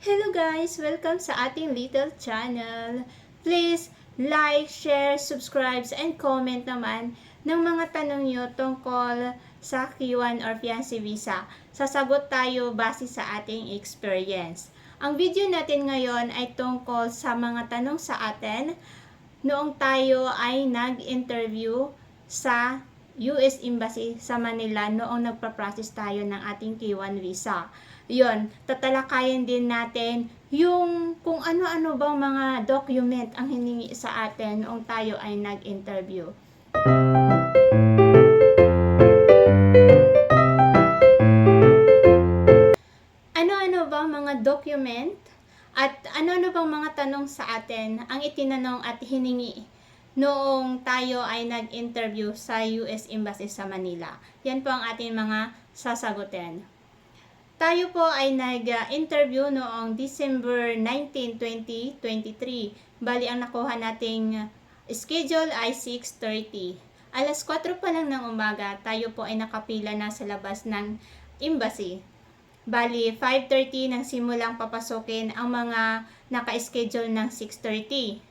Hello guys! Welcome sa ating little channel. Please like, share, subscribe, and comment naman ng mga tanong nyo tungkol sa Q1 or Fiancé Visa. Sasagot tayo base sa ating experience. Ang video natin ngayon ay tungkol sa mga tanong sa atin noong tayo ay nag-interview sa US Embassy sa Manila noong nagpa-process tayo ng ating K1 visa. Yun, tatalakayin din natin yung kung ano-ano bang mga document ang hiningi sa atin noong tayo ay nag-interview. Ano-ano bang mga document at ano-ano bang mga tanong sa atin ang itinanong at hiningi noong tayo ay nag-interview sa US Embassy sa Manila. Yan po ang ating mga sasagutin. Tayo po ay nag-interview noong December 19, 2023. Bali, ang nakuha nating schedule ay 6.30. Alas 4 pa lang ng umaga, tayo po ay nakapila na sa labas ng embassy. Bali, 5.30 nang simulang papasokin ang mga naka-schedule ng 6.30.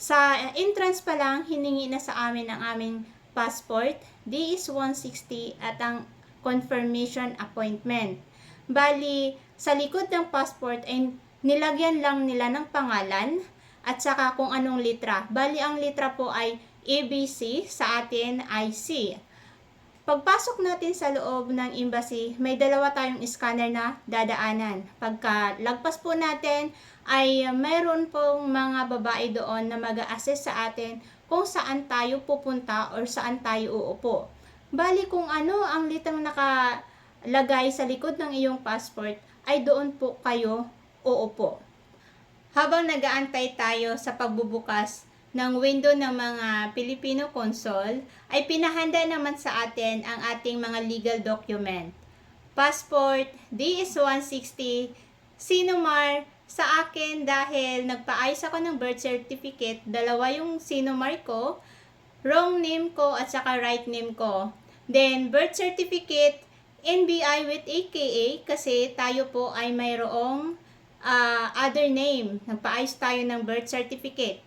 Sa entrance pa lang, hiningi na sa amin ang aming passport, DS 160 at ang confirmation appointment. Bali, sa likod ng passport ay nilagyan lang nila ng pangalan at saka kung anong litra. Bali, ang litra po ay ABC, sa atin ay C. Pagpasok natin sa loob ng embassy, may dalawa tayong scanner na dadaanan. Pagka lagpas po natin, ay mayroon pong mga babae doon na mag assess sa atin kung saan tayo pupunta or saan tayo uupo. Bali kung ano ang litang nakalagay sa likod ng iyong passport, ay doon po kayo uupo. Habang nagaantay tayo sa pagbubukas ng window ng mga Filipino consul, ay pinahanda naman sa atin ang ating mga legal document. Passport, DS-160, Sinomar, sa akin dahil nagpaayos ako ng birth certificate, dalawa yung Sinomar ko, wrong name ko at saka right name ko. Then, birth certificate, NBI with AKA kasi tayo po ay mayroong uh, other name. Nagpaayos tayo ng birth certificate.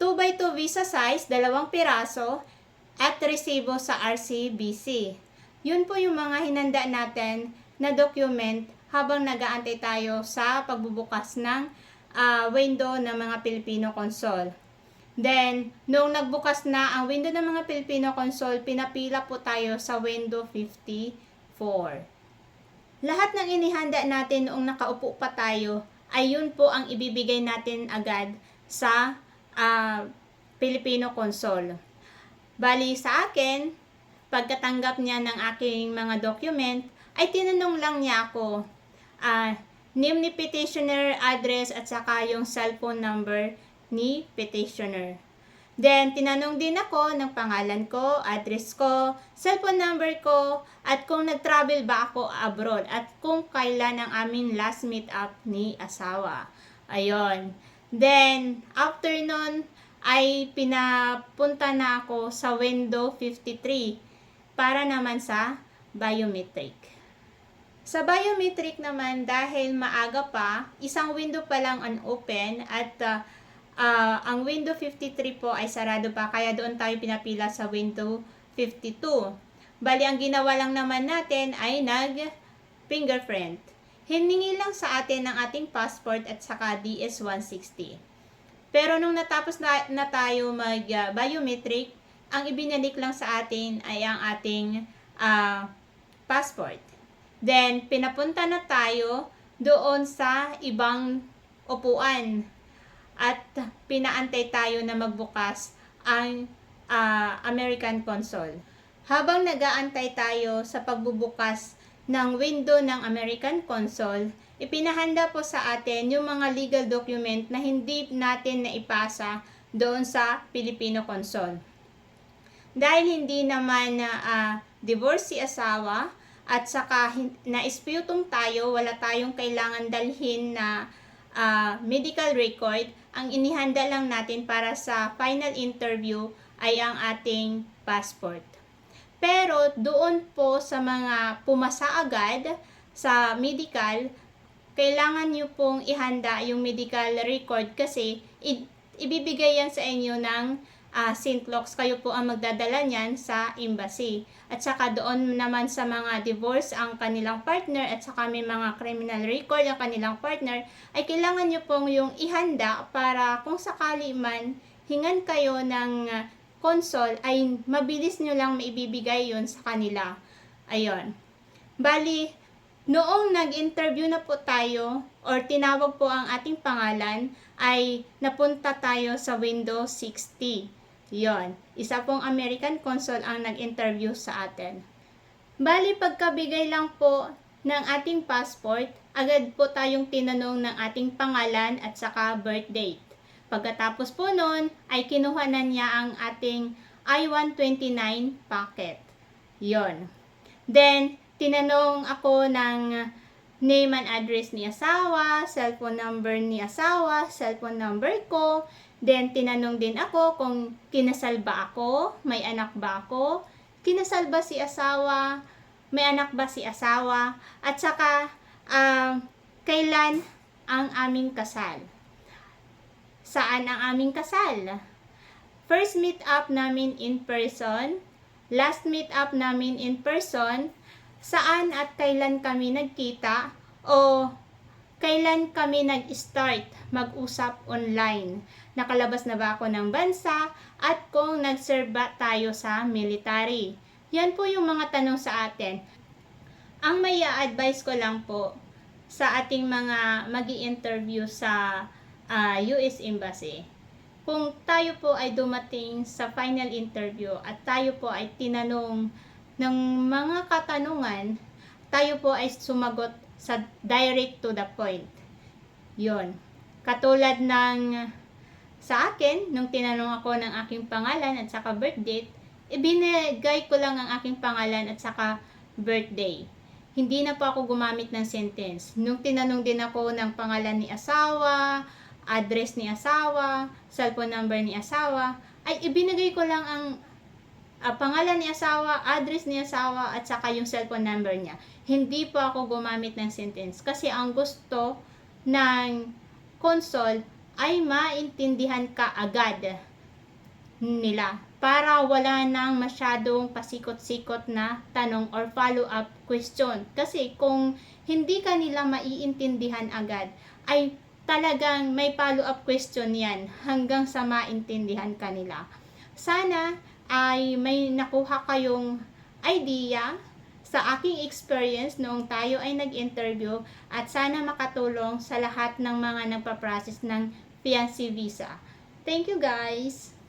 2x2 visa size, dalawang piraso, at resibo sa RCBC. Yun po yung mga hinanda natin na document habang nagaantay tayo sa pagbubukas ng uh, window ng mga Pilipino Consul. Then, nung nagbukas na ang window ng mga Pilipino Consul, pinapila po tayo sa window 54. Lahat ng inihanda natin noong nakaupo pa tayo ay yun po ang ibibigay natin agad sa uh, Filipino Consul. Bali sa akin, pagkatanggap niya ng aking mga document, ay tinanong lang niya ako, uh, name ni petitioner, address, at saka yung cellphone number ni petitioner. Then, tinanong din ako ng pangalan ko, address ko, cellphone number ko, at kung nag-travel ba ako abroad, at kung kailan ang aming last meet up ni asawa. Ayon. Then, after nun, ay pinapunta na ako sa window 53 para naman sa biometric. Sa biometric naman, dahil maaga pa, isang window pa lang unopen at uh, uh, ang window 53 po ay sarado pa, kaya doon tayo pinapila sa window 52. Bali, ang ginawa lang naman natin ay nag-fingerprint hiningi lang sa atin ng ating passport at saka DS-160. Pero nung natapos na, na tayo mag-biometric, uh, ang ibinalik lang sa atin ay ang ating uh, passport. Then, pinapunta na tayo doon sa ibang upuan at pinaantay tayo na magbukas ang uh, American Consul. Habang nagaantay tayo sa pagbubukas ng window ng American Consul, ipinahanda po sa atin yung mga legal document na hindi natin naipasa doon sa Filipino Consul. Dahil hindi naman na uh, divorce si asawa at saka na-isputong tayo, wala tayong kailangan dalhin na uh, medical record, ang inihanda lang natin para sa final interview ay ang ating passport. Pero doon po sa mga pumasa agad sa medical, kailangan nyo pong ihanda yung medical record kasi ibibigay yan sa inyo ng uh, Sintlox. Kayo po ang magdadala niyan sa embassy. At saka doon naman sa mga divorce ang kanilang partner at saka may mga criminal record ang kanilang partner ay kailangan nyo pong yung ihanda para kung sakali man hingan kayo ng uh, console ay mabilis nyo lang maibibigay yon sa kanila. Ayon. Bali, noong nag-interview na po tayo or tinawag po ang ating pangalan ay napunta tayo sa Windows 60. Yon, isa pong American Consul ang nag-interview sa atin. Bali, pagkabigay lang po ng ating passport, agad po tayong tinanong ng ating pangalan at saka birth date. Pagkatapos po nun, ay kinuha na niya ang ating I-129 packet. Yon. Then, tinanong ako ng name and address ni asawa, cellphone number ni asawa, cellphone number ko, Then, tinanong din ako kung kinasal ba ako, may anak ba ako, kinasal ba si asawa, may anak ba si asawa, at saka, um, kailan ang aming kasal. Saan ang aming kasal? First meet up namin in person, last meet up namin in person, saan at kailan kami nagkita, o kailan kami nag-start mag-usap online. Nakalabas na ba ako ng bansa at kung nag-serve ba tayo sa military. Yan po yung mga tanong sa atin. Ang may advice ko lang po sa ating mga magi interview sa uh, US Embassy. Kung tayo po ay dumating sa final interview at tayo po ay tinanong ng mga katanungan, tayo po ay sumagot sa direct to the point. Yon. Katulad ng sa akin, nung tinanong ako ng aking pangalan at saka birth date, ibinigay ko lang ang aking pangalan at saka birthday. Hindi na po ako gumamit ng sentence. Nung tinanong din ako ng pangalan ni asawa, address ni asawa, cellphone number ni asawa, ay ibinigay ko lang ang uh, pangalan ni asawa, address ni asawa, at saka yung cellphone number niya. Hindi po ako gumamit ng sentence. Kasi ang gusto ng console ay maintindihan ka agad nila para wala nang masyadong pasikot-sikot na tanong or follow-up question. Kasi kung hindi ka nila maiintindihan agad, ay talagang may follow-up question yan hanggang sa maintindihan ka nila. Sana ay may nakuha kayong idea sa aking experience noong tayo ay nag-interview at sana makatulong sa lahat ng mga nagpa-process ng fiancé visa. Thank you guys!